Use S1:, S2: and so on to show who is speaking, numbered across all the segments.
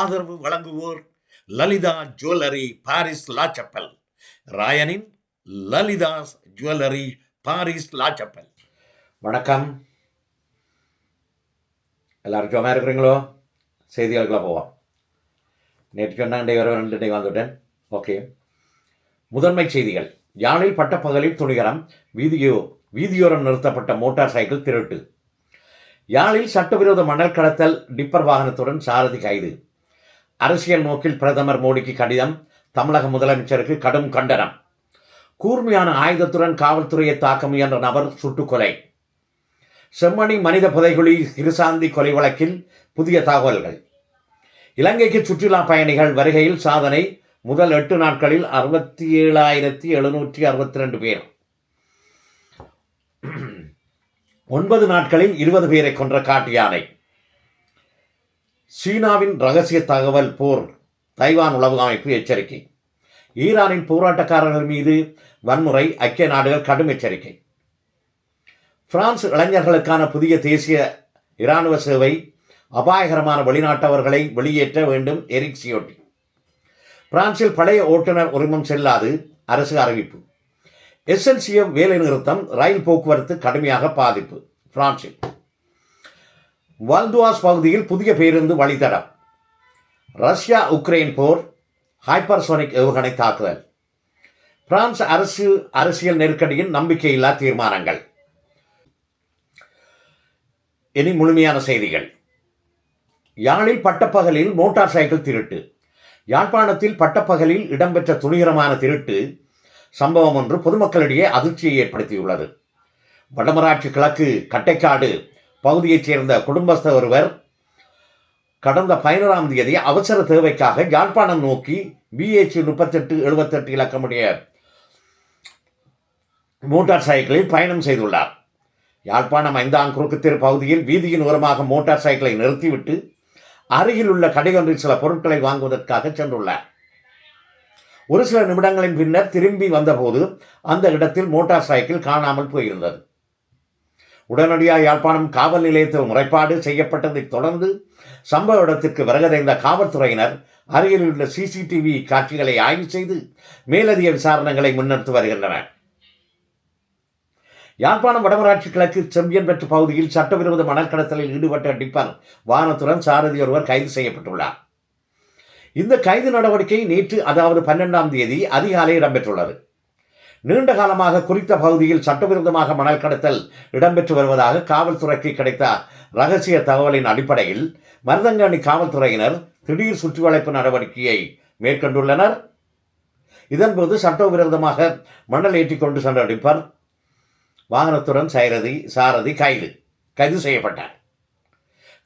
S1: ஆதரவு வழங்குவோர் Lalitha jewellery Paris La Chapelle ராயனின் Lalitha jewellery Paris La Chapelle
S2: வணக்கம். எல்லாரும் சும்மா இருக்கிறீங்களோ? செய்திகளுக்குள்ள போவோம். நேற்று சொன்னாண்டே வர ரெண்டு டே வந்துவிட்டேன் ஓகே. முதன்மை செய்திகள். யாழில் பட்டப்பகலில் துணிகரம் வீதியோ வீதியோரம் நிறுத்தப்பட்ட மோட்டார் சைக்கிள் திருட்டு. யாழில் சட்டவிரோத மணல் கடத்தல் டிப்பர் வாகனத்துடன் சாரதி கைது. அரசியல் நோக்கில் பிரதமர் மோடிக்கு கடிதம் தமிழக முதலமைச்சருக்கு கடும் கண்டனம். கூர்மையான ஆயுதத்துடன் காவல்துறையை தாக்க முயன்ற நபர் சுட்டுக்கொலை. செம்மணி மனித புதைகுழி கிருசாந்தி கொலை வழக்கில் புதிய தகவல்கள். இலங்கைக்கு சுற்றுலா பயணிகள் வருகையில் சாதனை முதல் எட்டு நாட்களில் அறுபத்தி ஏழாயிரத்தி எழுநூற்றி அறுபத்தி ரெண்டு பேர். ஒன்பது நாட்களில் இருபது பேரை கொன்ற காட்டு யானை. சீனாவின் ரகசிய தகவல் போர் தைவான் உளவு அமைப்பு எச்சரிக்கை. ஈரானின் போராட்டக்காரர்கள் மீது வன்முறை ஐக்கிய நாடுகள் கடும் எச்சரிக்கை. பிரான்ஸ் இளைஞர்களுக்கான புதிய தேசிய இராணுவ சேவை அபாயகரமான வெளிநாட்டவர்களை வெளியேற்ற வேண்டும் எரிக் சியோட்டி. பிரான்சில் பழைய ஓட்டுநர் உரிமம் செல்லாது அரசு அறிவிப்பு. எஸ்என்சிஎம் வேலைநிறுத்தம் ரயில் போக்குவரத்து கடுமையாக பாதிப்பு பிரான்சில். வால்துவாஸ் பகுதியில் புதிய பேருந்து வழித்தடம். ரஷ்யா உக்ரைன் போர் ஹைப்பர்சோனிக் ஏவுகணை தாக்குதல். பிரான்ஸ் அரசு அரசியல் நெருக்கடியின் நம்பிக்கையில்லா தீர்மானங்கள். இனி முழுமையான செய்திகள். யாழில் பட்டப்பகலில் மோட்டார் சைக்கிள் திருட்டு. யாழ்ப்பாணத்தில் பட்டப்பகலில் இடம்பெற்ற துணிகரமான திருட்டு சம்பவம் ஒன்று பொதுமக்களிடையே அதிர்ச்சியை ஏற்படுத்தியுள்ளது. வடமராட்சி கிழக்கு கட்டைக்காடு பகுதியைச் சேர்ந்த குடும்பஸ்த ஒருவர் கடந்த பதினோராம் தேதி அவசர தேவைக்காக யாழ்ப்பாணம் நோக்கி பிஹெச் முப்பத்தெட்டு எழுபத்தெட்டு இலக்கமுடைய மோட்டார் சைக்கிளில் பயணம் செய்துள்ளார். யாழ்ப்பாணம் ஐந்தாம் குறுக்குத்தெரு பகுதியில் வீதியின் ஓரமாக மோட்டார் சைக்கிளை நிறுத்திவிட்டு அருகில் உள்ள கடையொன்றில் சில பொருட்களை வாங்குவதற்காக சென்றுள்ளார். ஒரு சில நிமிடங்களின் பின்னர் திரும்பி வந்தபோது அந்த இடத்தில் மோட்டார் சைக்கிள் காணாமல் போயிருந்தது. உடனடியாக யாழ்ப்பாணம் காவல் நிலையத்தில் முறைப்பாடு செய்யப்பட்டதைத் தொடர்ந்து சம்பவ இடத்திற்கு வருகதைந்த காவல்துறையினர் அருகில் உள்ள சிசிடிவி காட்சிகளை ஆய்வு செய்து மேலதிக விசாரணைகளை முன்னெடுத்து வருகின்றனர். யாழ்ப்பாணம் வடமராட்சி கிழக்கு செம்பியன்பற்று பகுதியில் சட்டவிரோத மணல் கடத்தலில் ஈடுபட்ட டிப்பர் வானத்துடன் சாரதி ஒருவர் கைது செய்யப்பட்டுள்ளார். இந்த கைது நடவடிக்கை நேற்று அதாவது பன்னெண்டாம் தேதி அதிகாலை இடம்பெற்றுள்ளது. நீண்ட காலமாக குறித்த பகுதியில் சட்டவிரோதமாக மணல் கடத்தல் இடம்பெற்று வருவதாக காவல்துறைக்கு கிடைத்த ரகசிய தகவலின் அடிப்படையில் மருதங்காணி காவல்துறையினர் திடீர் சுற்றிவளைப்பு நடவடிக்கையை மேற்கொண்டுள்ளனர். இதன்போது சட்டவிரோதமாக மணல் ஏற்றி கொண்டு சென்ற டிப்பர் வாகனத்துடன் சைரதி சாரதி கைது கைது செய்யப்பட்டார்.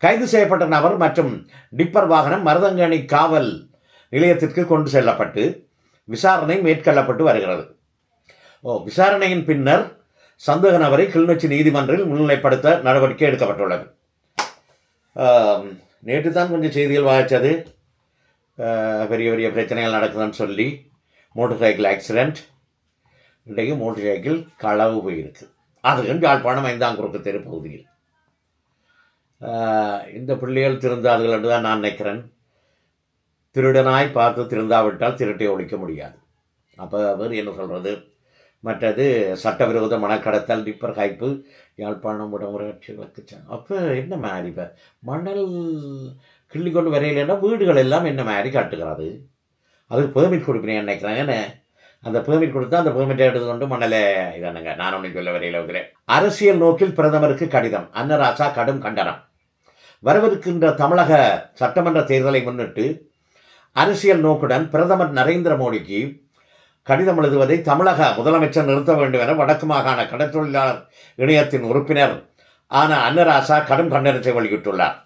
S2: கைது செய்யப்பட்ட நபர் மற்றும் டிப்பர் வாகனம் மருதங்கணி காவல் நிலையத்திற்கு கொண்டு செல்லப்பட்டு விசாரணை மேற்கொள்ளப்பட்டு வருகிறது. ஓ விசாரணையின் பின்னர் சந்தேக நபரை கிளிநொச்சி நீதிமன்றில் முன்னிலைப்படுத்த நடவடிக்கை எடுக்கப்பட்டுள்ளது. நேற்று தான் கொஞ்சம் செய்திகள் வாய்ச்சது. பெரிய பெரிய பிரச்சனைகள் நடக்குதுன்னு சொல்லி மோட்டர் சைக்கிள் ஆக்சிடெண்ட் இன்றைக்கு மோட்டர் சைக்கிள் களவு போயிருக்கு. அதுக்கும் யாழ்ப்பாணம் ஐந்தாம் குறுக்கு தெரு பகுதியில். இந்த பிள்ளைகள் திருந்தாதுகள் என்று தான் நான் நினைக்கிறேன். திருடனாய் பார்த்து திருந்தாவிட்டால் திருட்டை ஒழிக்க முடியாது. அப்போ அவர் என்ன சொல்கிறது மற்றது சட்டவிரோத மணக்கடத்தல் டிப்பர் காய்ப்பு யாழ்ப்பாணம் உடமுறையாட்சி வச்சுச்சாங்க அப்போ என்ன மாதிரி இப்போ? மணல் கிள்ளி கொண்டு வரையிலன்னா வீடுகள் எல்லாம் என்ன மாதிரி காட்டுகிறது? அதுக்கு பெர்மிட் கொடுப்பினேன் நினைக்கிறாங்க என்ன அந்த பெர்மிட் கொடுத்தா அந்த பெர்மிட்டை எடுத்து கொண்டு மணலை இதானுங்க. நான் ஒன்றும் சொல்ல வரையில் வைக்கிறேன் அரசியல் நோக்கில் பிரதமருக்கு கடிதம். அன்னராசா கடும் கண்டனம். வரவிருக்கின்ற தமிழக சட்டமன்ற தேர்தலை முன்னிட்டு அரசியல் நோக்குடன் பிரதமர் நரேந்திர மோடிக்கு கடிதம் எழுதுவதை தமிழக முதலமைச்சர் நிறுத்த வேண்டும் என வடக்கு மாகாண கடற்தொழிலாளர் இணையத்தின் உறுப்பினர் ஆன அன்னராசா கடும் கண்டனத்தை வெளியிட்டுள்ளார்.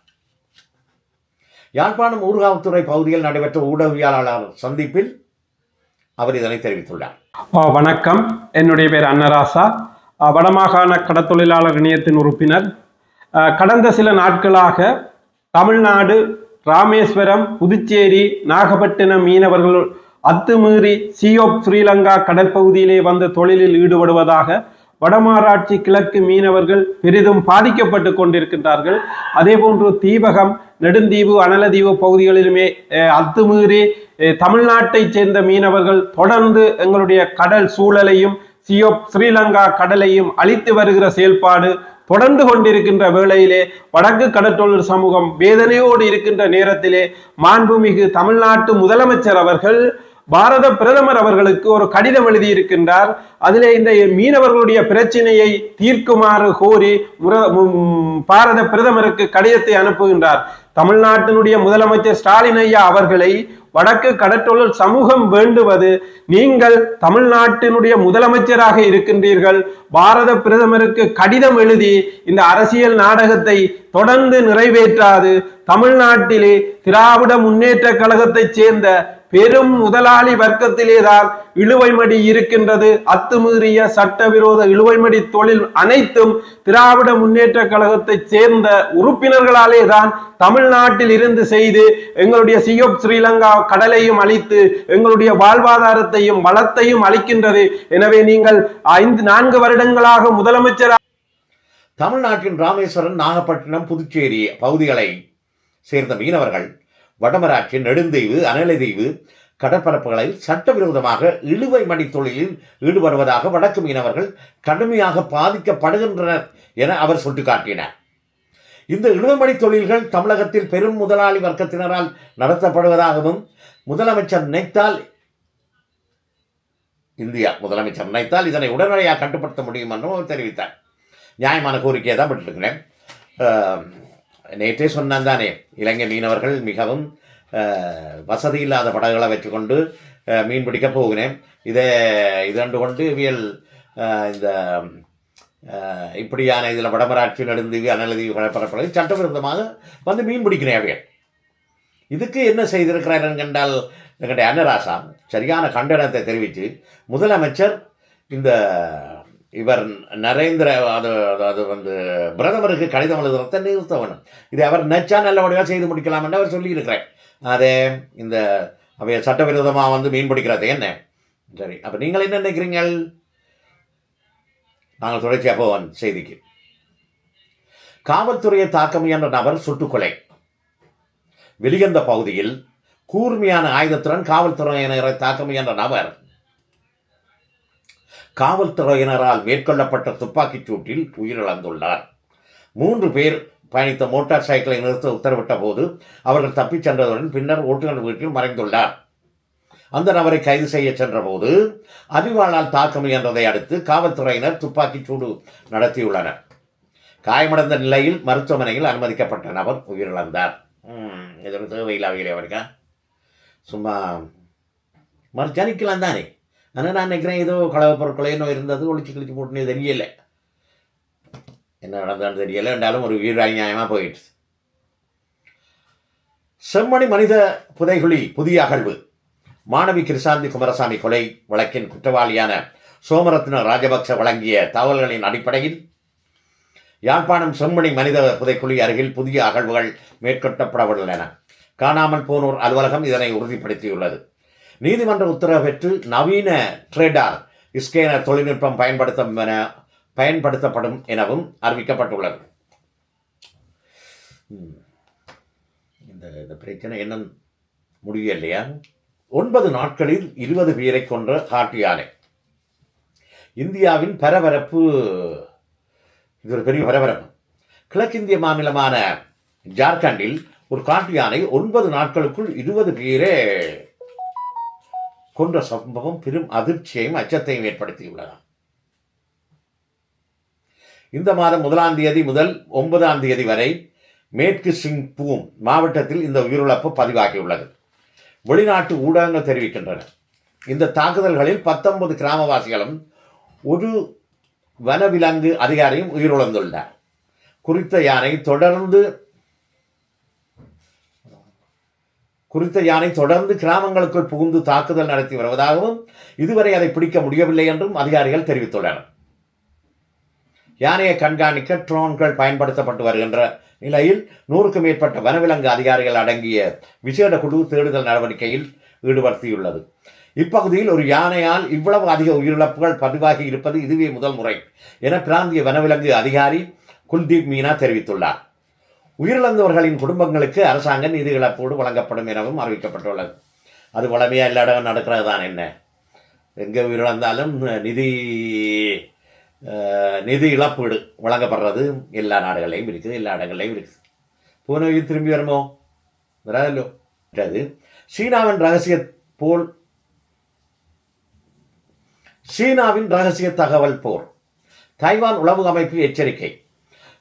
S2: யாழ்ப்பாணம் ஊர்காவத்துறை பகுதியில் நடைபெற்ற ஊடகவியலாளர் சந்திப்பில் அவர் இதனை தெரிவித்துள்ளார்.
S3: வணக்கம். என்னுடைய பேர் அன்னராசா. வடமாகாண கடத்தொழிலாளர் இணையத்தின் உறுப்பினர். கடந்த சில நாட்களாக தமிழ்நாடு ராமேஸ்வரம் புதுச்சேரி நாகப்பட்டினம் மீனவர்கள் அத்துமீறி சியோப் ஸ்ரீலங்கா கடற்பகுதியிலே வந்து தொழிலில் ஈடுபடுவதாக வடமாராட்சி கிழக்கு மீனவர்கள் பெரிதும் பாதிக்கப்பட்டு கொண்டிருக்கின்றார்கள். அதே போன்று தீபகம் நெடுந்தீவு அனலதீவு பகுதிகளிலுமே அத்துமீறி தமிழ்நாட்டைச் சேர்ந்த மீனவர்கள் தொடர்ந்து எங்களுடைய கடல் சூழலையும் சியோப் ஸ்ரீலங்கா கடலையும் அழித்து வருகிற செயல்பாடு தொடர்ந்து கொண்டிருக்கின்ற வேளையிலே வடக்கு கடற்றொழில் சமூகம் வேதனையோடு இருக்கின்ற நேரத்திலே மாண்புமிகு தமிழ்நாட்டு முதலமைச்சர் அவர்கள் பாரத பிரதமர் அவர்களுக்கு ஒரு கடிதம் எழுதியிருக்கின்றார். அதிலே இந்த மீனவர்களுடைய பிரச்சனையை தீர்க்குமாறு கோரி பாரத பிரதமருக்கு கடிதத்தை அனுப்புகின்றார். தமிழ்நாட்டினுடைய முதலமைச்சர் ஸ்டாலின் ஐயா அவர்களை வடக்கு கடற்றொழில் சமூகம் வேண்டுவது நீங்கள் தமிழ்நாட்டினுடைய முதலமைச்சராக இருக்கின்றீர்கள். பாரத பிரதமருக்கு கடிதம் எழுதி இந்த அரசியல் நாடகத்தை தொடர்ந்து நிறைவேற்றாது. தமிழ்நாட்டிலே திராவிட முன்னேற்ற கழகத்தைச் சேர்ந்த பெரும் முதலாளி வர்க்கத்திலேதான் இழுவைமடி இருக்கின்றது. அத்துமீறிய சட்டவிரோத இழுவைமடி தொழில் அனைத்தும் திராவிட முன்னேற்ற கழகத்தைச் சேர்ந்த உறுப்பினர்களாலே தான் தமிழ்நாட்டில் இருந்து செய்து எங்களுடைய சியோப் ஸ்ரீலங்கா கடலையும் அழித்து எங்களுடைய வாழ்வாதாரத்தையும் வளத்தையும் அளிக்கின்றது. எனவே நீங்கள் ஐந்து நான்கு வருடங்களாக முதலமைச்சர்
S2: தமிழ்நாட்டின் ராமேஸ்வரன் நாகப்பட்டினம் புதுச்சேரி பகுதிகளை சேர்ந்த மீனவர்கள் வடமராட்சி நெடுந்தீவு அனலதீவு கடற்பரப்புகளில் சட்டவிரோதமாக இழுவை மணி தொழிலில் ஈடுபடுவதாக வடக்கு மீனவர்கள் கடுமையாக பாதிக்கப்படுகின்றனர் என அவர் சுட்டிக்காட்டினார். இந்த இழுவமணி தொழில்கள் தமிழகத்தில் பெரும் முதலாளி வர்க்கத்தினரால் நடத்தப்படுவதாகவும் முதலமைச்சர் நினைத்தால் இந்தியா முதலமைச்சர் நினைத்தால் இதனை உடனடியாக கட்டுப்படுத்த முடியும் என்றும் தெரிவித்தார். நியாயமான கோரிக்கையை தான் விட்டுருக்கிறேன். நேற்றே சொன்னான் தானே இலங்கை மீனவர்கள் மிகவும் வசதி இல்லாத படகுகளை வச்சுக்கொண்டு மீன் பிடிக்க போகிறேன். இதை இதண்டு கொண்டு இவியல் இந்த இப்படியான இதில் வடமராட்சி நடுந்தீவி அனலதீவு கடற்பரப்புகளில் சட்டவிரோதமாக வந்து மீன் பிடிக்கிறேன் அவையல். இதுக்கு என்ன செய்திருக்கிறார்கள் என்றால் எங்களுடைய அன்னராசா சரியான கண்டனத்தை தெரிவித்து முதலமைச்சர் இந்த இவர் நரேந்திர அது அது- வந்து பிரதமருக்கு கடிதம் எழுதுறத நிறுத்த வேணும் இதை அவர் நச்சா நல்லபடியாக செய்து முடிக்கலாம் என்று அவர் சொல்லியிருக்கிறார். அதே இந்த அவைய சட்டவிரோதமாக வந்து மீன் பிடிக்கிறது என்ன? சரி அப்போ நீங்கள் என்ன நினைக்கிறீங்கள் நாங்கள் தொடர்ச்சியாக போவோம் செய்திக்கு. காவல்துறையை தாக்க முயன்ற நபர் சுட்டுக்கொலை. வெளியந்த பகுதியில் கூர்மையான ஆயுதத்துடன் காவல்துறையினரை தாக்க முயன்ற நபர் காவல்துறையினரால் மேற்கொள்ளப்பட்ட துப்பாக்கிச் சூட்டில் உயிரிழந்துள்ளார். மூன்று பேர் பயணித்த மோட்டார் சைக்கிளை நிறுத்த உத்தரவிட்ட போது அவர்கள் தப்பிச் சென்றதுடன் பின்னர் ஓட்டுநர் வீட்டில் மறைந்துள்ளார். அந்த நபரை கைது செய்ய சென்றபோது அறிவாளால் தாக்க முயன்றதை அடுத்து காவல்துறையினர் துப்பாக்கிச் சூடு நடத்தியுள்ளனர். காயமடைந்த நிலையில் மருத்துவமனையில் அனுமதிக்கப்பட்ட நபர் உயிரிழந்தார். ம், இது தேவையில்லாவிலே அவருக்கா சும்மா மறுச்சனிக்கலாம் தானே? ஆனால் நான் நினைக்கிறேன் ஏதோ கலவை பொருட்களே நோய் இருந்தது ஒழிச்சு கிழிச்சு போட்டுனே தெரியல. என்ன நடந்தான்னு தெரியலை என்றாலும் ஒரு உயிர் அநியாயமாக போயிடுச்சு. செம்மணி மனித புதைகுழி புதிய அகழ்வு. மாணவி கிருஷாந்தி குமாரசாமி கொலை வழக்கின் குற்றவாளியான சோமரத்ன ராஜபக்ச வழங்கிய தகவல்களின் அடிப்படையில் யாழ்ப்பாணம் செம்மணி மனித புதைக்குழி அருகில் புதிய அகழ்வுகள் மேற்கொள்ளப்படவுள்ளன காணாமல் போனோர் அலுவலகம் இதனை உறுதிப்படுத்தியுள்ளது. நீதிமன்ற உத்தரவு பெற்று நவீன ட்ரேடார் ஸ்கேனர் தொழில்நுட்பம் பயன்படுத்தும் என பயன்படுத்தப்படும் எனவும் அறிவிக்கப்பட்டுள்ளது. இந்த இந்த பிரச்சனை என்ன முடியலையா ஒன்பது நாட்களில் இருபது பேரை கொன்ற காட்டு யானை இந்தியாவின் பரபரப்பு இது ஒரு பெரிய பரபரப்பு. கிழக்கிந்திய மாநிலமான ஜார்க்கண்டில் ஒரு காட்டு யானை ஒன்பது நாட்களுக்குள் இருபது பேரே கொன்ற சம்பவம் பெரும் அதிர்ச்சியையும் அச்சத்தையும் ஏற்படுத்தியுள்ளன. இந்த மாதம் முதலாம் தேதி முதல் ஒன்பதாம் தேதி வரை மேற்கு சிங் பூம் மாவட்டத்தில் இந்த உயிரிழப்பு பதிவாகியுள்ளது. வெளிநாட்டு ஊடகங்கள் தெரிவிக்கின்றன. இந்த தாக்குதல்களில் பத்தொன்பது கிராமவாசிகளும் ஒரு வனவிலங்கு அதிகாரியும் உயிரிழந்துள்ளார் குறித்த யானை தொடர்ந்து குறித்த யானை தொடர்ந்து கிராமங்களுக்குள் புகுந்து தாக்குதல் நடத்தி வருவதாகவும் இதுவரை அதை பிடிக்க முடியவில்லை என்றும் அதிகாரிகள் தெரிவித்துள்ளனர். யானையை கண்காணிக்க ட்ரோன்கள் பயன்படுத்தப்பட்டு வருகின்ற நிலையில் நூறுக்கும் மேற்பட்ட வனவிலங்கு அதிகாரிகள் அடங்கிய விசேட குழு தேடுதல் நடவடிக்கையில் ஈடுபடுத்தியுள்ளது. இப்பகுதியில் ஒரு யானையால் இவ்வளவு அதிக உயிரிழப்புகள் பதிவாகி இருப்பது இதுவே முதல் முறை என பிராந்திய வனவிலங்கு அதிகாரி குல்தீப் மீனா தெரிவித்துள்ளார். உயிரிழந்தவர்களின் குடும்பங்களுக்கு அரசாங்க நிதி இழப்போடு வழங்கப்படும் எனவும் அறிவிக்கப்பட்டுள்ளது. அது வளமையாக எல்லா இடம் நடக்கிறது தான் என்ன? எங்கே உயிரிழந்தாலும் நிதி நிதி இழப்பீடு வழங்கப்படுறது எல்லா நாடுகளையும் இருக்குது எல்லா இடங்களையும் இருக்குது போன திரும்பி வருமோ? வராதல்லோ? அது சீனாவின் ரகசிய போல் சீனாவின் ரகசிய தகவல் போர். தைவான் உளவு அமைப்பு எச்சரிக்கை.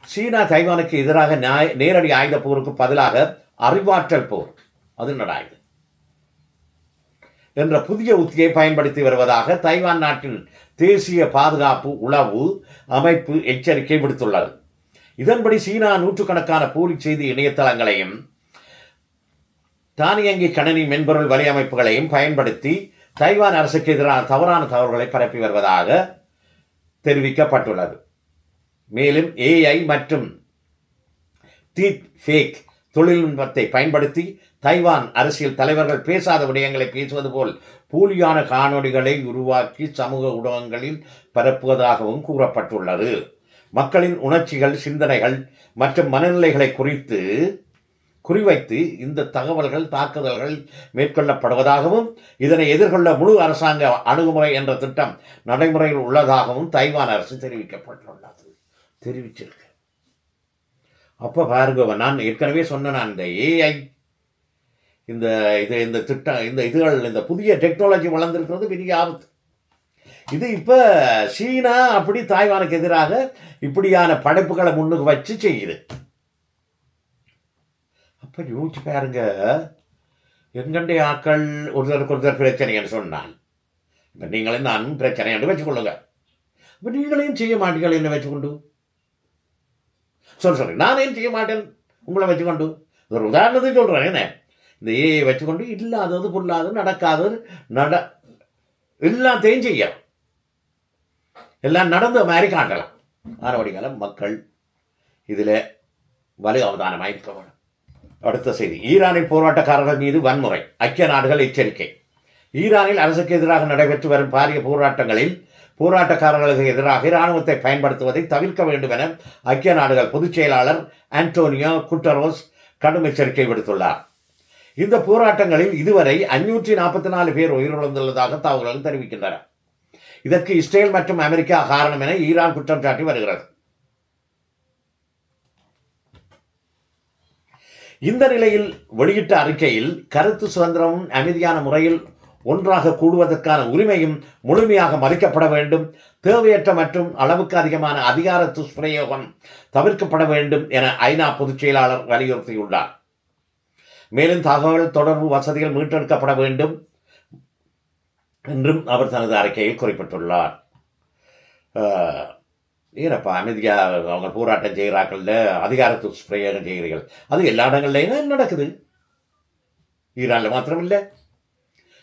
S2: சீனா தைவானுக்கு எதிராக நியாய- நேரடி ஆயுத போருக்கு பதிலாக அறிவாற்றல் போர். அது நடாயுது என்ற புதிய உத்தியை பயன்படுத்தி வருவதாக தைவான் நாட்டின் தேசிய பாதுகாப்பு உளவு அமைப்பு எச்சரிக்கை விடுத்துள்ளது. இதன்படி சீனா நூற்றுக்கணக்கான போலி செய்தி இணையதளங்களையும் தானியங்கி கணினி மென்பொருள் வலையமைப்புகளையும் பயன்படுத்தி தைவான் அரசுக்கு எதிரான தவறான தகவல்களை பரப்பி வருவதாக தெரிவிக்கப்பட்டுள்ளது. மேலும் ஏஐ மற்றும் டீப் ஃபேக் தொழில்நுட்பத்தை பயன்படுத்தி தைவான் அரசியல் தலைவர்கள் பேசாத விடயங்களை பேசுவது போல் போலியான காணொளிகளை உருவாக்கி சமூக ஊடகங்களில் பரப்புவதாகவும் கூறப்பட்டுள்ளது. மக்களின் உணர்ச்சிகள் சிந்தனைகள் மற்றும் மனநிலைகளை குறித்து குறிவைத்து இந்த தகவல்கள் தாக்குதல்கள் மேற்கொள்ளப்படுவதாகவும் இதனை எதிர்கொள்ள முழு அரசாங்க அணுகுமுறை என்ற திட்டம் நடைமுறையில் உள்ளதாகவும் தைவான் அரசு தெரிவிக்கப்பட்டுள்ளது. தெரிவிச்சிருக்கு. அப்போ பார்கவ நான் ஏற்கனவே சொன்னேன் அந்த ஏஐ இந்த இது இந்த திட்டம் இந்த இதுகள் இந்த புதிய டெக்னாலஜி வளர்ந்துருக்கிறது பெரிய ஆபத்து. இது இப்போ சீனா அப்படி தாய்வானுக்கு எதிராக இப்படியான படைப்புகளை முன்னுக்கு வச்சு செய்யுது. அப்போ யோசிச்சு பாருங்க எங்கண்டே ஆக்கள் ஒருத்தருக்கு ஒருத்தர் பிரச்சனைன்னு சொன்னால் இப்போ நீங்களும் நானும் பிரச்சனை என்று வச்சுக்கொள்ளுங்க. இப்போ நீங்களையும் செய்ய மாட்டீங்களே என்ன வச்சுக்கொண்டு? சொல்லு சொல்லு நான் செய்ய மாட்டேன். உங்களை வச்சுக்கொண்டு. ஒரு உதாரணத்துக்கு சொல்கிறேன் என்ன? இந்த ஏஐ வச்சுக்கொண்டு இல்லாதது பொல்லாதது நடக்காதது நட எல்லாத்தையும் செய்யலாம் எல்லாம் நடந்த மாதிரி காட்டலாம். ஆனவடிகாலம் மக்கள் இதில் வலு அவதானமாக இருக்க வேணும் அடுத்த செய்தி. ஈரானில் போராட்டக்காரர்கள் மீது வன்முறை. ஐக்கிய நாடுகள் எச்சரிக்கை. ஈரானில் அரசுக்கு எதிராக நடைபெற்று வரும் பாரிய போராட்டங்களில் போராட்டக்காரர்களுக்கு எதிராக இராணுவத்தை பயன்படுத்துவதை தவிர்க்க வேண்டும் என ஐக்கிய நாடுகள் பொதுச் செயலாளர் ஆண்டோனியோ குட்டரோஸ் கடும் எச்சரிக்கை விடுத்துள்ளார். இந்த போராட்டங்களில் இதுவரை அஞ்சூற்றி நாற்பத்தி நாலு பேர் உயிரிழந்துள்ளதாக தகவல்கள் தெரிவிக்கின்றன. இதற்கு இஸ்ரேல் மற்றும் அமெரிக்கா காரணம் என ஈரான் குற்றம் சாட்டி வருகிறது. இந்த நிலையில் வெளியிட்ட அறிக்கையில் கருத்து சுதந்திரமும் அமைதியான முறையில் ஒன்றாக கூடுவதற்கான உரிமையும் முழுமையாக மதிக்கப்பட வேண்டும். தேவையற்ற மற்றும் அளவுக்கு அதிகமான அதிகார துஷ்பிரயோகம் தவிர்க்கப்பட வேண்டும் என ஐநா பொதுச் செயலாளர் வலியுறுத்தியுள்ளார். மேலும் தகவல் தொடர்பு வசதிகள் மீட்டெடுக்கப்பட வேண்டும் என்றும் அவர் தனது அறிக்கையில் குறிப்பிட்டுள்ளார். ஆஹ், ஏனப்பா அமைதியாக அவங்க போராட்டம் செய்கிறாக்கள்ல அதிகார துஷ்பிரயோகம் செய்கிறீர்கள். அது எல்லா இடங்கள்லையும் நடக்குது. ஈரானில் மாத்திரம் இல்லை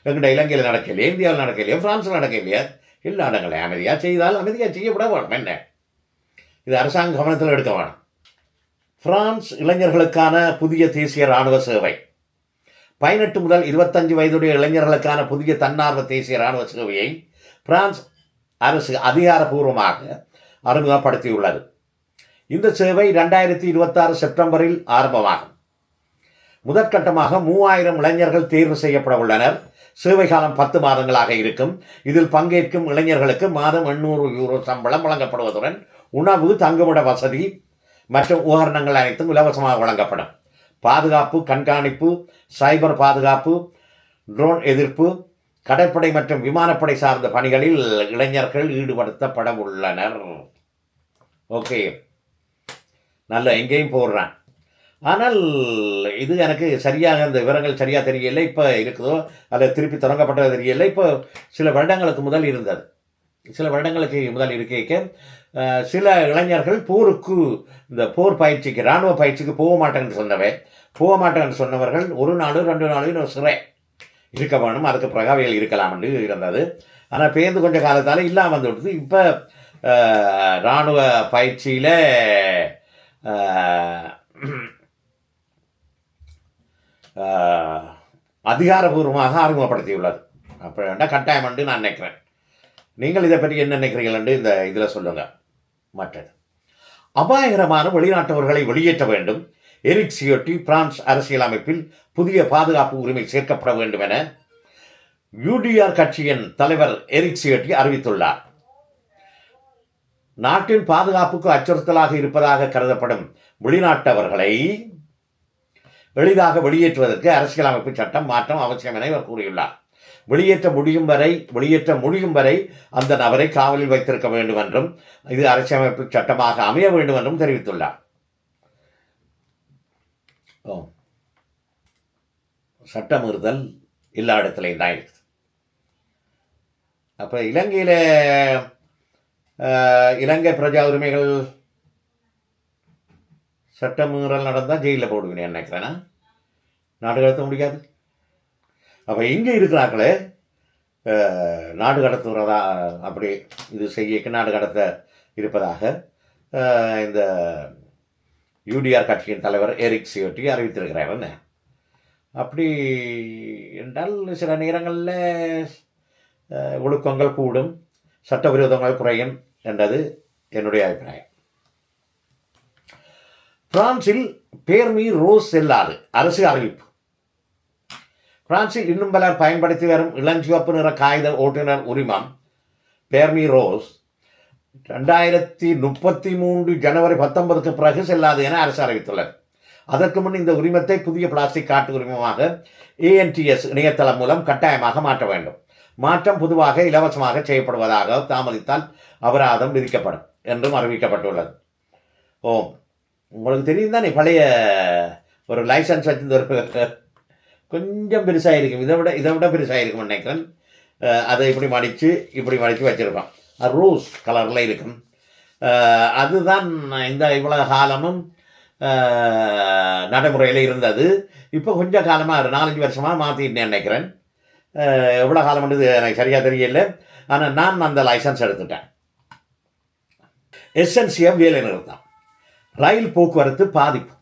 S2: எங்கிட்ட இலங்கையில் நடக்கலையே இந்தியாவில் நடக்கலையே பிரான்ஸில் நடக்கலையே? எல்லா இடங்களையும் அமைதியாக செய்தால் அமைதியாக செய்யப்பட வேணும். என்ன? இது அரசாங்க கவனத்தில் எடுக்க வேணும். பிரான்ஸ் இளைஞர்களுக்கான புதிய தேசிய இராணுவ சேவை. பதினெட்டு முதல் இருபத்தஞ்சு வயதுடைய இளைஞர்களுக்கான புதிய தன்னார்வ தேசிய இராணுவ சேவையை பிரான்ஸ் அரசு அதிகாரப்பூர்வமாக அறிமுகப்படுத்தியுள்ளது. இந்த சேவை ரெண்டாயிரத்தி இருபத்தாறு செப்டம்பரில் ஆரம்பமாகும். முதற்கட்டமாக மூவாயிரம் இளைஞர்கள் தேர்வு செய்யப்பட உள்ளனர். சேவை காலம் பத்து மாதங்களாக இருக்கும். இதில் பங்கேற்கும் இளைஞர்களுக்கு மாதம் எண்ணூறு யூரோ சம்பளம் வழங்கப்படுவதுடன் உணவு தங்குமிட வசதி மற்றும் உபகரணங்கள் அனைத்தும் இலவசமாக வழங்கப்படும். பாதுகாப்பு கண்காணிப்பு சைபர் பாதுகாப்பு ட்ரோன் எதிர்ப்பு கடற்படை மற்றும் விமானப்படை சார்ந்த பணிகளில் இளைஞர்கள் ஈடுபடுத்தப்பட உள்ளனர். ஓகே. நல்ல எங்கேயும் போடுறேன். ஆனால் இது எனக்கு சரியாக அந்த விவரங்கள் சரியாக தெரியலை இப்போ இருக்குதோ அதை திருப்பி தொடங்கப்பட்டது தெரியலை இப்போ சில வருடங்களுக்கு முதல் இருந்தது. சில வருடங்களுக்கு முதல் இருக்க சில இளைஞர்கள் போருக்கு இந்த போர் பயிற்சிக்கு இராணுவ பயிற்சிக்கு போக மாட்டேன்னு சொன்னவை. போக மாட்டேன்னு சொன்னவர்கள் ஒரு நாள் ரெண்டு நாளும் சிறை இருக்க வேணும். அதுக்கு பிறகு இருக்கலாம் என்று இருந்தது. ஆனால் பேருந்து கொஞ்ச காலத்தால் இல்லாமல் வந்து விடுது இப்போ இராணுவ பயிற்சியில் அதிகாரபூர்வமாக அறிமுகப்படுத்தியுள்ளது. அப்படின்னா கட்டாயம் என்று நான் நினைக்கிறேன். நீங்கள் இதை பற்றி என்ன நினைக்கிறீர்கள் இந்த இதில் சொல்லுங்கள் மற்றது. அபாயகரமான வெளிநாட்டவர்களை வெளியேற்ற வேண்டும். எரிக் சியோட்டி பிரான்ஸ் அரசியலமைப்பில் புதிய பாதுகாப்பு உரிமை சேர்க்கப்பட வேண்டும் என யூடிஆர் கட்சியின் தலைவர் எரிக் சியோட்டி அறிவித்துள்ளார். நாட்டின் பாதுகாப்புக்கு அச்சுறுத்தலாக இருப்பதாக கருதப்படும் வெளிநாட்டவர்களை எளிதாக வெளியேற்றுவதற்கு அரசியலமைப்பு சட்டம் மாற்றம் அவசியம் என இவர் கூறியுள்ளார். வெளியேற்ற முடியும் வரை வெளியேற்ற முடியும் வரை அந்த நபரை காவலில் வைத்திருக்க வேண்டும் என்றும் இது அரசியலமைப்பு சட்டமாக அமைய வேண்டும் என்றும் தெரிவித்துள்ளார். ஓ. சட்டமீறுதல் எல்லா இடத்துலையும் தான் இருக்குது. அப்போ இலங்கையில் இலங்கை பிரஜா உரிமைகள் சட்டமீறல் நடந்தால் ஜெயிலில் போடுவேன் நினைக்கிறேன்னா நாடு கடத்த முடியாது. அப்போ இங்கே இருக்கிறாங்களே நாடு கடத்துகிறதா அப்படி இது செய்ய நாடு கடத்த இருப்பதாக இந்த யூடிஆர் கட்சியின் தலைவர் எரிக் சியோட்டி அறிவித்திருக்கிறார் அப்படி என்றால் சில நேரங்களில் ஒழுக்கங்கள் கூடும் சட்டவிரோதங்கள் குறையும் என்றது என்னுடைய அபிப்பிராயம். பிரான்சில் பேர்மி ரோஸ் செல்லாது அரசு அறிவிப்பு. பிரான்சில் இன்னும் பலர் பயன்படுத்தி வரும் இளஞ்சிவப்பு நிற காகித ஓட்டுநர் உரிமம் பேர்மி ரோஸ் ரெண்டாயிரத்தி முப்பத்தி மூன்று ஜனவரி பத்தொன்பதுக்கு பிறகு செல்லாது என அரசு அறிவித்துள்ளது. அதற்கு முன் இந்த உரிமத்தை புதிய பிளாஸ்டிக் காட்டு உரிமமாக ஏஎன்டிஎஸ் இணையதளம் மூலம் கட்டாயமாக மாற்ற வேண்டும். மாற்றம் பொதுவாக இலவசமாக செய்யப்படுவதாக தாமதித்தால் அபராதம் விதிக்கப்படும் என்றும் அறிவிக்கப்பட்டுள்ளது. ஓம். உங்களுக்கு தெரியும் தானே பழைய ஒரு லைசன்ஸ் வச்சிருந்த ஒரு கொஞ்சம் பெருசாக இருக்கும் இதை விட இதை விட பெருசாக இருக்கும் நினைக்கிறேன் அதை இப்படி மடித்து இப்படி மடித்து வச்சுருக்கோம் ரோஸ் கலரில் இருக்கும். அதுதான் இந்த இவ்வளோ காலமும் நடைமுறையில் இருந்தது. இப்போ கொஞ்சம் காலமாக ஒரு நாலஞ்சு வருஷமாக மாற்றிட்டேன் நினைக்கிறேன். எவ்வளோ காலம்ன்றது எனக்கு சரியாக தெரியல. ஆனால் நான் அந்த லைசன்ஸ் எடுத்துட்டேன். எஸ்என்சியாக வேலை நிறுத்தம் ரயில் போக்குவரத்து பாதிப்பு.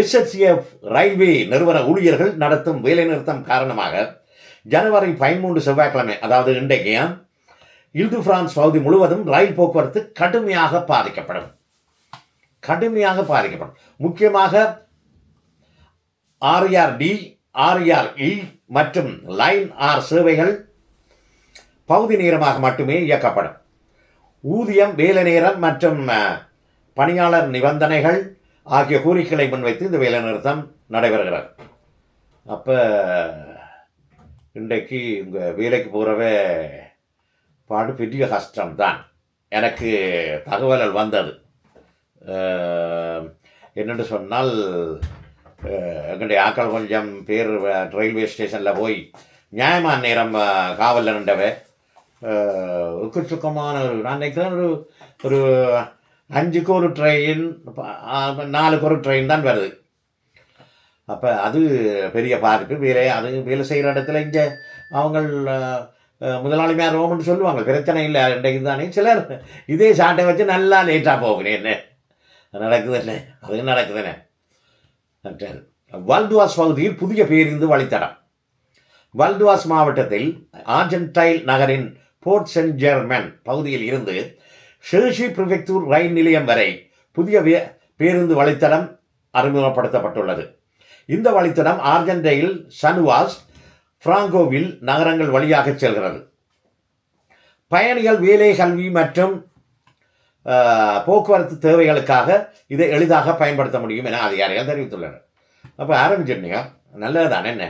S2: எஸ்எஸ்சிஎஃப் ரயில்வே நிறுவன ஊழியர்கள் நடத்தும் வேலைநிறுத்தம் காரணமாக ஜனவரி பதிமூன்று செவ்வாய்க்கிழமை அதாவது இன்றைக்கு இல்து பிரான்ஸ் பகுதி முழுவதும் ரயில் போக்குவரத்து கடுமையாக பாதிக்கப்படும். கடுமையாக பாதிக்கப்படும். முக்கியமாக ஆர்ஆர்டி ஆர்ஆர்இ மற்றும் லைன் ஆர் சேவைகள் பகுதி நேரமாக மட்டுமே இயக்கப்படும். ஊதியம் வேலை நேரம் மற்றும் பணியாளர் நிபந்தனைகள் ஆகிய கோரிக்கைகளை முன்வைத்து இந்த வேலைநிறுத்தம் நடைபெறுகிறது. அப்போ இன்றைக்கு உங்கள் வேலைக்கு போகிறவ பாடு பெரிய கஷ்டம்தான். எனக்கு தகவல்கள் வந்தது. என்னென்று சொன்னால் எங்களுடைய ஆக்கள் கொஞ்சம் பேர் ரயில்வே ஸ்டேஷனில் போய் நியாயமான நேரம் காவலில் நின்றவ எக்கச்சக்கமான ஒரு நான் நினைக்கிறேன் ஒரு ஒரு அஞ்சுக்கு ஒரு ட்ரெயின் நாலுக்கு ஒரு ட்ரெயின் தான் வருது. அப்போ அது பெரிய பாதிப்பு. வேலை அது வேலை செய்கிற இடத்துல இங்கே அவங்க முதலாளிமையாக ரோம்னு சொல்லுவாங்க. பிரச்சனை இல்லை இன்றைக்கு தானே. சிலர் இதே சாட்டை வச்சு நல்லா லேட்டாக போகணும் என்ன நடக்குது என்ன அது நடக்குதுன்னு வல்டுவாஸ் பகுதியில் புதிய பேருந்து வழித்தடம். வல்துவாஸ் மாவட்டத்தில் ஆர்ஜென்டைல் நகரின் போர்ட் சென்ட் ஜெர்மன் பகுதியில் இருந்து ஷேஷி பிரிஃபெக்டூர் ரயில் நிலையம் வரை புதிய பேருந்து வழித்தடம் அறிமுகப்படுத்தப்பட்டுள்ளது. இந்த வழித்தடம் ஆர்ஜென்டைல் சனுவாஸ் பிராங்கோவில் நகரங்கள் வழியாக செல்கிறது. பயணிகள் வேலை கல்வி மற்றும் போக்குவரத்து தேவைகளுக்காக இதை எளிதாக பயன்படுத்த முடியும் என அதிகாரிகள் தெரிவித்துள்ளனர். அப்போ ஆரம்பிச்சிருந்தீங்க? நல்லது தானே என்ன?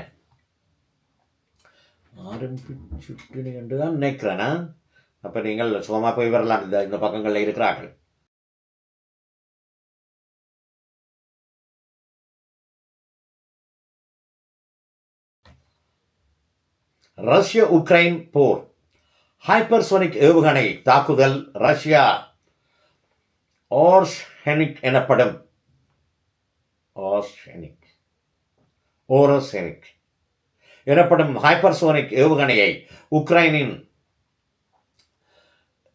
S2: ஆரம்பிச்சுட்டு என்று தான் நினைக்கிறேன்னா அப்போ நீங்கள் சுகமாக போய் வரலாம். இந்த இந்த பக்கங்களில் இருக்கிறார்கள். ரஷ்ய உக்ரைன் போர். ஹைப்பர்சோனிக் ஏவுகணை தாக்குதல் ரஷ்யா. ஓர்ஷெனிக் எனப்படும். ஓர்ஷெனிக் ஓரோசெனிக். எனப்படும் ஹைப்பர்சோனிக் ஏவுகணையை உக்ரைனின்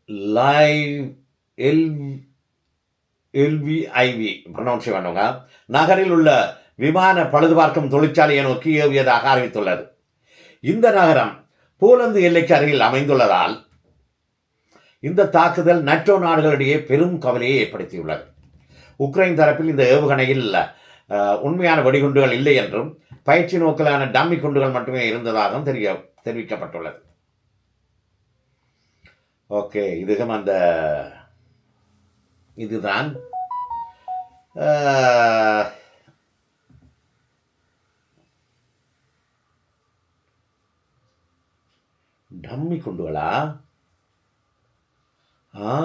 S2: லைவ் எல் எல்விஐவி ப்ரொனவுன்ஸ் பண்ணுங்க நகரில் உள்ள விமான பழுதுபார்க்கும் தொழிற்சாலையை நோக்கி ஏவியதாக அறிவித்துள்ளது. இந்த நகரம் போலந்து எல்லைக்கு அருகில் அமைந்துள்ளதால் இந்த தாக்குதல் நட்டோ நாடுகளிடையே பெரும் கவலையை ஏற்படுத்தியுள்ளது. உக்ரைன் தரப்பில் இந்த ஏவுகணையில் உண்மையான வெடிகுண்டுகள் இல்லை என்றும் பயிற்சி நோக்கிலான டம்மி குண்டுகள் மட்டுமே இருந்ததாகவும் தெரிய தெரிவிக்கப்பட்டுள்ளது. ஓகே இதுகம் அந்த இதுதான். டம்மி குண்டுகளா? ஆ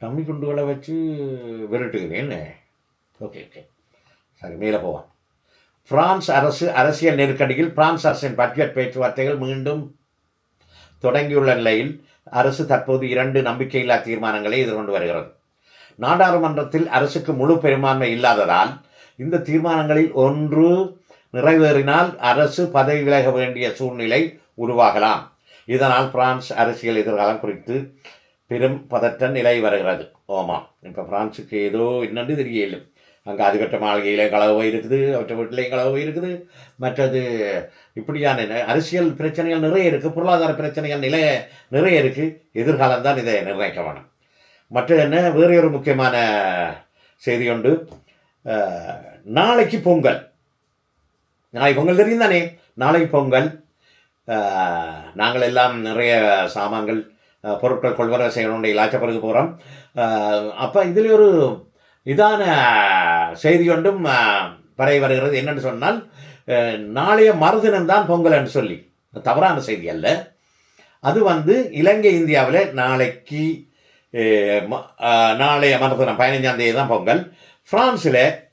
S2: டம்மி குண்டுகளை வச்சு விரட்டுகிறேன் ஓகே ஓகே. சரி மேலே போவோம். பிரான்ஸ் அரசு அரசியல் நெருக்கடியில் பிரான்ஸ் அரசின் பட்ஜெட் பேச்சுவார்த்தைகள் மீண்டும் தொடங்கியுள்ள நிலையில் அரசு தற்போது இரண்டு நம்பிக்கையில்லா தீர்மானங்களை எதிர்கொண்டு வருகிறது. நாடாளுமன்றத்தில் அரசுக்கு முழு பெரும்பான்மை இல்லாததால் இந்த தீர்மானங்களில் ஒன்று நிறைவேறினால் அரசு பதவி விலக வேண்டிய சூழ்நிலை உருவாகலாம். இதனால் பிரான்ஸ் அரசியல் எதிர்காலம் குறித்து பெரும் பதற்ற நிலை வருகிறது. ஆமாம் இப்போ பிரான்ஸுக்கு ஏதோ என்னன்னு தெரியல. அங்கே அதுகட்ட மாளிகையிலே களவு இருக்குது அவற்றை வீட்டிலையும் களவு இருக்குது மற்றது இப்படியான அரசியல் பிரச்சனைகள் நிறைய இருக்குது பொருளாதார பிரச்சனைகள் நிலைய நிறைய இருக்குது எதிர்காலம் தான் இதை நிர்ணயிக்க வேணும். மற்ற என்ன வேறு ஒரு முக்கியமான செய்தி உண்டு. நாளைக்கு பொங்கல். நாளைக்கு பொங்கல் தெரியும் தானே? நாளைக்கு பொங்கல். நாங்கள் எல்லாம் நிறைய சாமான்கள் பொருட்கள் கொள்வரவு செய்யணுடைய லாச்சப்பருக்கு போகிறோம் அப்போ இதில் ஒரு இதான செய்தி ஒன்றும் பரவி வருகிறது. என்னென்னு சொன்னால் நாளைய மறுதினம் தான் சொல்லி. தவறான செய்தி அல்ல. அது வந்து இலங்கை இந்தியாவில் நாளைக்கு ம- நாளைய மறுதினம் பதினைஞ்சாம் தேதி தான் பொங்கல். ஃப்ரான்ஸில்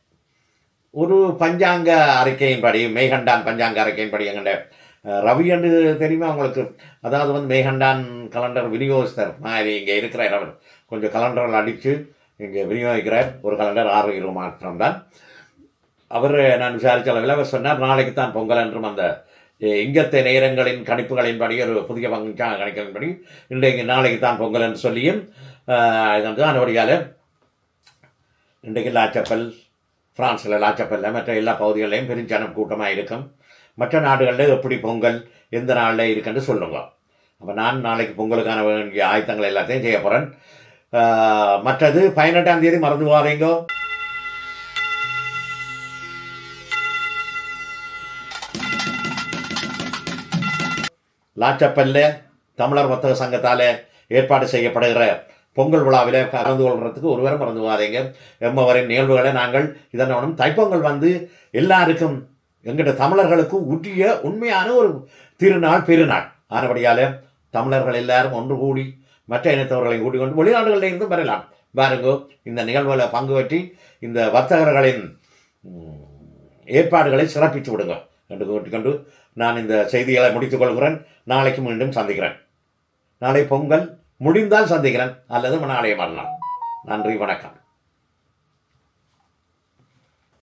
S2: ஒரு பஞ்சாங்க அறிக்கையின்படி மேகண்டான் பஞ்சாங்க அறிக்கையின்படி எங்கள்ட ரவி என்று தெரியுமா உங்களுக்கு? அதாவது வந்து மேகண்டான் கலண்டர் விநியோகஸ்தர் மாதிரி இங்கே இருக்கிற இடம் கொஞ்சம் கலண்டர்கள் அடித்து இங்கே விநியோகிக்கிற ஒரு கலண்டர் ஆரோக்கிய மாற்றம் தான் அவர் நான் விசாரித்த அளவில் அவர் சொன்னார் நாளைக்கு தான் பொங்கல் என்றும் அந்த இங்கத்தை நேரங்களின் நேரங்களின் கணிப்புகளின்படி ஒரு புதிய பங்கு கணிப்பின்படி இன்றைக்கு நாளைக்கு தான் பொங்கல் என்று சொல்லியும் இதுதான் இது வந்து இன்றைக்கு லாச்சப்பல் ஃப்ரான்ஸில் லாச்சப்பல்ல மற்ற எல்லா பகுதிகளிலையும் பெருஞ்சனம் கூட்டமாக இருக்கும். மற்ற நாடுகளில் எப்படி பொங்கல் எந்த நாளில் இருக்குன்னு சொல்லுங்க. அப்போ நான் நாளைக்கு பொங்கலுக்கான வேண்டிய ஆயத்தங்கள் எல்லாத்தையும் செய்ய போகிறேன் மற்றது பதினெட்டாம் தேதி மறந்து போகாதீங்க. லாச்சப்பல்ல தமிழர் வர்த்தக சங்கத்தால் ஏற்பாடு செய்யப்படுகிற பொங்கல் விழாவில் கலந்து கொள்றதுக்கு ஒருவரும் மறந்து போகாதீங்க எம்மவரின் நிகழ்வுகளை நாங்கள் இதனுடன் தைப்பொங்கல் வந்து எல்லாருக்கும் எங்கிட்ட தமிழர்களுக்கும் உரிய உண்மையான ஒரு திருநாள் பெருநாள். ஆனபடியால் தமிழர்கள் எல்லாரும் ஒன்று கூடி மற்ற இனத்தவர்களையும் கூட்டிக் கொண்டு வெளிநாடுகளில் இருந்தும் வரலாம். பாருங்கோ இந்த நிகழ்வுகளை பங்கு பற்றி இந்த வர்த்தகர்களின் ஏற்பாடுகளை சிறப்பித்து விடுங்க. என்று கூட்டிக்கொண்டு நான் இந்த செய்திகளை முடித்துக் கொள்கிறேன். நாளைக்கு மீண்டும் சந்திக்கிறேன். நாளை பொங்கல் முடிந்தால் சந்திக்கிறேன். அல்லது நாளைய மறுநாள். நன்றி வணக்கம்.